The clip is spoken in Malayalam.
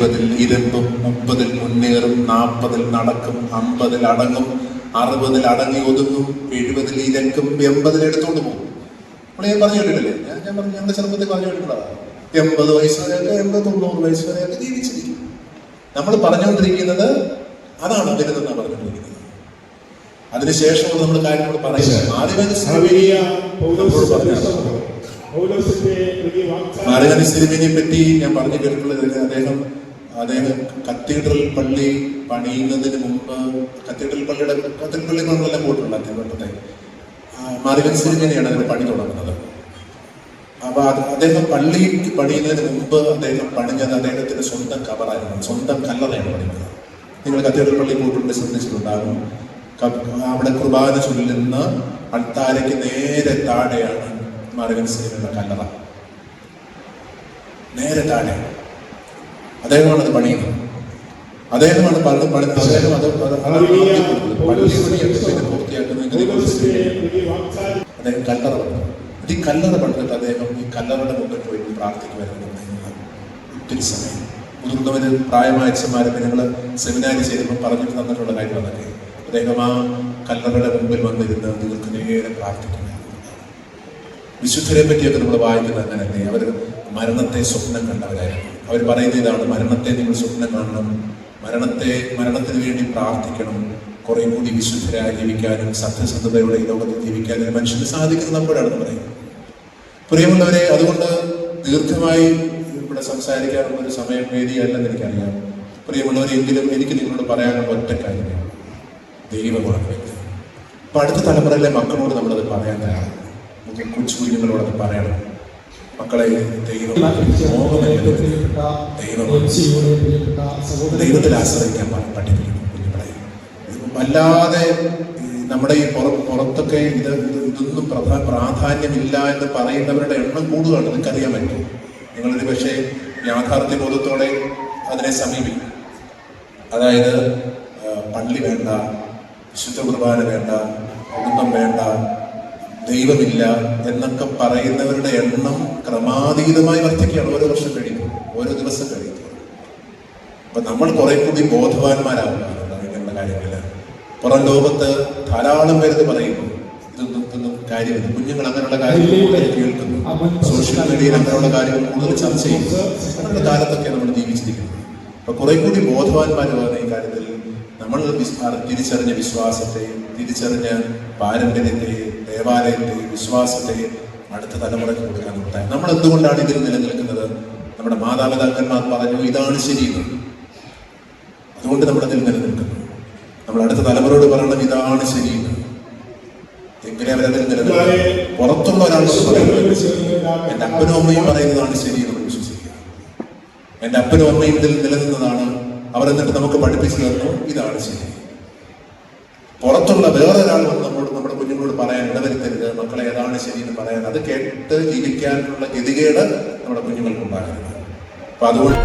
ഇരുപതിൽ ഇരുമ്പും മുപ്പതിൽ മുന്നേറും നാൽപ്പതിൽ നടക്കും അമ്പതിൽ അടങ്ങും അറുപതിൽ അടങ്ങി ഒതുങ്ങും എഴുപതിൽ ഇരക്കും എൺപതിൽ എടുത്തോണ്ട് പോകും. നമ്മൾ ഞാൻ പറഞ്ഞു കേട്ടിട്ടില്ലേ? ഞാൻ ഞാൻ പറഞ്ഞു ഞങ്ങളുടെ ചെറുപ്പത്തിൽ പറഞ്ഞു കേട്ടിട്ടുള്ളതാണ് എൺപത് വയസ്സ് വരെയൊക്കെ എൺപത് തൊണ്ണൂറ് വയസ്സ് വരെയൊക്കെ ജീവിച്ചിരിക്കും. നമ്മൾ പറഞ്ഞുകൊണ്ടിരിക്കുന്നത് അതാണ് വലുതെന്നാണ് പറഞ്ഞുകൊണ്ടിരിക്കുന്നത്. അതിനുശേഷം നമ്മൾ കാര്യങ്ങൾ പറയുന്നത് ആദ്യമേ സിനിമയെ പറ്റി ഞാൻ പറഞ്ഞു കേട്ടിട്ടുള്ളത് അദ്ദേഹം അദ്ദേഹം കത്തീഡ്രൽ പള്ളി പണിയുന്നതിന് മുമ്പ് കത്തീഡ്രൽ പള്ളിയുടെ കത്തീഡ്രൽ പള്ളി നമ്മളെല്ലാം പോയിട്ടുണ്ട് അദ്ദേഹത്തെ മാറിവൻ സിനിമയാണ് അതിന് പണി തുടങ്ങുന്നത്. അപ്പൊ അദ്ദേഹം പള്ളി പണിയുന്നതിന് മുമ്പ് അദ്ദേഹം പണിഞ്ഞത് അദ്ദേഹത്തിന്റെ സ്വന്തം കവറായിരുന്നു സ്വന്തം കല്ലറയാണ് പണിഞ്ഞത് നിങ്ങൾ കത്തീഡ്രൽ പള്ളി പോയിട്ടുണ്ട് ശ്രദ്ധിച്ചിട്ടുണ്ടാകും. അവിടെ കുർബാന ചൊല്ലുന്ന അൾത്താരയ്ക്ക് നേരെ താഴെയാണ് മാരകൻ സിനിമയുടെ കല്ലറ. നേരെ താഴെ. അദ്ദേഹമാണ് അത് പണിയുന്നത് അദ്ദേഹമാണ് പല പണിത് അദ്ദേഹം അത്. പള്ളി പൂർത്തിയാക്കുന്നത് അദ്ദേഹം കല്ലറ ഈ കല്ലറ പണിതിട്ട് അദ്ദേഹം ഈ കല്ലറയുടെ മുമ്പിൽ പോയി പ്രാർത്ഥിക്കുമായിരുന്നു ഒത്തിരി സമയം. മുതിർന്നവര് പ്രായമായ അച്ഛന്മാരെ നിങ്ങൾ സെമിനാരി ചെയ്തപ്പോൾ പറഞ്ഞിട്ട് തന്നിട്ടുള്ള കാര്യങ്ങളൊക്കെ അദ്ദേഹം ആ കല്ലറയുടെ മുമ്പിൽ വന്നിരുന്ന് നിങ്ങൾക്ക് നേരെ പ്രാർത്ഥിക്കുമായിരുന്നു വിശുദ്ധരെ പറ്റിയൊക്കെ നമ്മൾ വായിക്കുന്നത് അങ്ങനെ അവർ മരണത്തെ സ്വപ്നം കണ്ടവരായിരുന്നു അവർ പറയുന്ന ഇതാണ് മരണത്തെ നിങ്ങൾ സ്വപ്നം കാണണം. മരണത്തെ മരണത്തിന് വേണ്ടി പ്രാർത്ഥിക്കണം. കുറെ കൂടി വിശുദ്ധരായി ജീവിക്കാനും സത്യസന്ധതയോടെ ഈ ലോകത്ത് ജീവിക്കാനും മനുഷ്യന് മനുഷ്യന് സാധിക്കുന്നപ്പോഴാണെന്ന് പറയുന്നത് പ്രിയമുള്ളവരെ അതുകൊണ്ട് ദീർഘമായി ഇവിടെ സംസാരിക്കാനുള്ള ഒരു സമയം വേദിയല്ലെന്ന് എനിക്കറിയാം. പ്രിയമുള്ളവരെങ്കിലും എനിക്ക് നിങ്ങളോട് പറയാനുള്ള ഒറ്റ കാര്യമാണ് ദൈവമാണ് അപ്പൊ അടുത്ത തലമുറയിലെ മക്കളോട് നമ്മളത് പറയാൻ തയ്യാറാണ്. കൊച്ചു കുഞ്ഞുങ്ങളോടത് പറയണം. മക്കളെ ദൈവത്തിൽ ആശ്രയിക്കാൻ പഠിപ്പിക്കണം കുഞ്ഞുങ്ങളെ. വല്ലാതെ നമ്മുടെ ഈ പുറ പുറത്തൊക്കെ ഇത് ഇത് ഇതൊന്നും പ്രധാന പ്രാധാന്യമില്ല എന്ന് പറയുന്നവരുടെ എണ്ണം കൂടുകയാണ്. നിങ്ങൾക്കറിയാൻ പറ്റും. നിങ്ങളൊരു പക്ഷേ യാഥാർത്ഥ്യ ബോധത്തോടെ അതിനെ സമീപിക്കും. അതായത് പള്ളി വേണ്ട വിശുദ്ധ കുർബാന വേണ്ട കുടുംബം വേണ്ട ദൈവമില്ല എന്നൊക്കെ പറയുന്നവരുടെ എണ്ണം ക്രമാതീതമായി വർദ്ധിക്കുകയാണ്. ഓരോ വർഷം കഴിയുമ്പോൾ ഓരോ ദിവസം കഴിയുമ്പോൾ. അപ്പൊ നമ്മൾ കുറെ കൂടി ബോധവാന്മാരാകുന്നതാണ് ഇങ്ങനെയുള്ള കാര്യങ്ങളിൽ പുറം ലോകത്ത് ധാരാളം പേര് പറയുന്നു. ഇതൊന്നും ഇതൊന്നും കാര്യമില്ല. കുഞ്ഞുങ്ങൾ അങ്ങനെയുള്ള കാര്യങ്ങൾ കേൾക്കുന്നു. സോഷ്യൽ മീഡിയയിൽ അങ്ങനെയുള്ള കാര്യങ്ങൾ കൂടുതൽ ചർച്ച ചെയ്യുന്നു. അങ്ങനെയുള്ള കാലത്തൊക്കെ നമ്മൾ ജീവിച്ചിരിക്കുന്നത്. അപ്പൊ കുറെ കൂടി ബോധവാന്മാരുമാണ് ഈ കാര്യത്തിൽ നമ്മൾ തിരിച്ചറിഞ്ഞ വിശ്വാസത്തെ തിരിച്ചറിഞ്ഞ പാരമ്പര്യത്തെ ദേവാലയത്തെ വിശ്വാസത്തെ അടുത്ത തലമുറയ്ക്ക് കൊടുക്കാൻ ഉണ്ടായി. നമ്മൾ എന്തുകൊണ്ടാണ് ഇതിൽ നിലനിൽക്കുന്നത്? നമ്മുടെ മാതാപിതാക്കന്മാർ പറഞ്ഞു ഇതാണ് ശരിയെന്ന് അതുകൊണ്ട് നമ്മൾ അതിൽ നിലനിൽക്കുന്നു. നമ്മൾ അടുത്ത തലമുറയോട് പറയണം ഇതാണ് ശരിയെന്ന് എങ്ങനെ അവരതിൽ നിലനിൽക്കും. പുറത്തുള്ള ഒരാൾ പറയുന്നത് എന്റെ അപ്പനും അമ്മയും പറയുന്നതാണ് ശരി എന്ന് വിശ്വസിക്കുക. എന്റെ അപ്പനും അമ്മയും ഇതിൽ നിലനിന്നതാണ് അവർ എന്നിട്ട് നമുക്ക് പഠിപ്പിച്ചു തന്നു ഇതാണ് ശരി. പുറത്തുള്ള വേറൊരാൾ വന്ന് നമ്മോട് നമ്മുടെ കുഞ്ഞുങ്ങളോട് പറയാൻ ഇടവരുത്തരുത് മക്കളെ ഏതാണ് ശരി എന്ന് പറയാൻ. അത് കേട്ട് ജീവിക്കാനുള്ള ഗതികേട് നമ്മുടെ കുഞ്ഞുങ്ങൾക്ക് ഉണ്ടാകരുത് അപ്പൊ അതുകൊണ്ട്